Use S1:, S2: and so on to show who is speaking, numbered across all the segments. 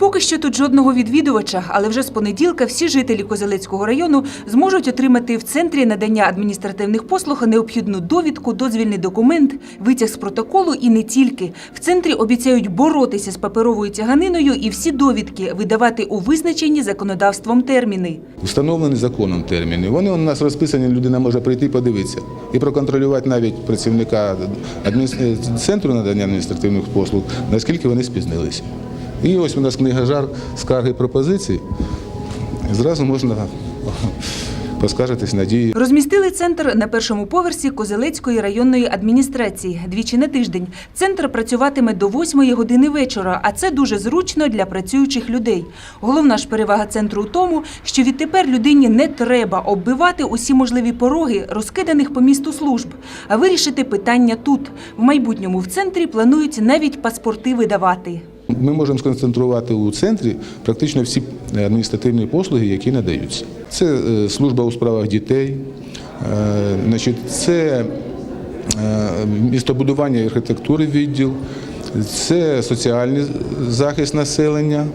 S1: Поки що тут жодного відвідувача, але вже з понеділка всі жителі Козелецького району зможуть отримати в центрі надання адміністративних послуг необхідну довідку, дозвільний документ, витяг з протоколу і не тільки. В центрі обіцяють боротися з паперовою тяганиною і всі довідки видавати у визначені законодавством терміни.
S2: Встановлені законом терміни. Вони у нас розписані, людина може прийти подивитися і проконтролювати навіть працівника адміністр- центру надання адміністративних послуг, наскільки вони спізнилися. І ось у нас книга жар, скарги пропозиції. Зразу можна поскаржитись на дії
S1: Розмістили центр на першому поверсі Козелецької районної адміністрації двічі на тиждень. Центр працюватиме до 8 години вечора, а це дуже зручно для працюючих людей. Головна ж перевага центру у тому, що відтепер людині не треба оббивати усі можливі пороги розкиданих по місту служб, а вирішити питання тут. В майбутньому в центрі планують навіть паспорти видавати.
S2: Ми можемо сконцентрувати у центрі практично всі адміністративні послуги, які надаються. Це е, служба у справах дітей, е, це е, містобудування і архітектури відділ, це соціальний захист населення,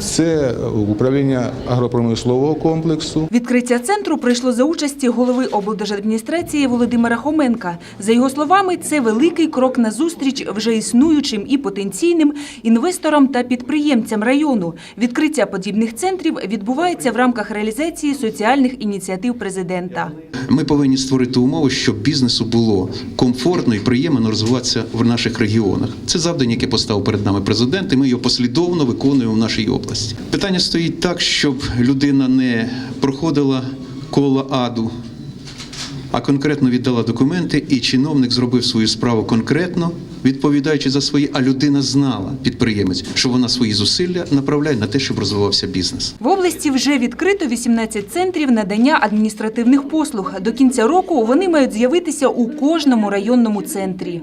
S2: це управління агропромислового комплексу.
S1: Відкриття центру прийшло за участі голови облдержадміністрації Володимира Хоменка. За його словами, це великий крок назустріч вже існуючим і потенційним інвесторам та підприємцям району. Відкриття подібних центрів відбувається в рамках реалізації соціальних ініціатив президента.
S3: Ми повинні створити умови, щоб бізнесу було комфортно і приємно розвиватися в наших регіонах. Це завдання, яке поставив перед нами президент, і ми його послідовно виконуємо в нашій області. Питання стоїть так, щоб людина не проходила коло аду, а конкретно віддала документи, і чиновник зробив свою справу конкретно, відповідаючи за свої, а людина знала, підприємець, що вона свої зусилля направляє на те, щоб розвивався бізнес.
S1: В області вже відкрито 18 центрів надання адміністративних послуг. До кінця року вони мають з'явитися у кожному районному центрі.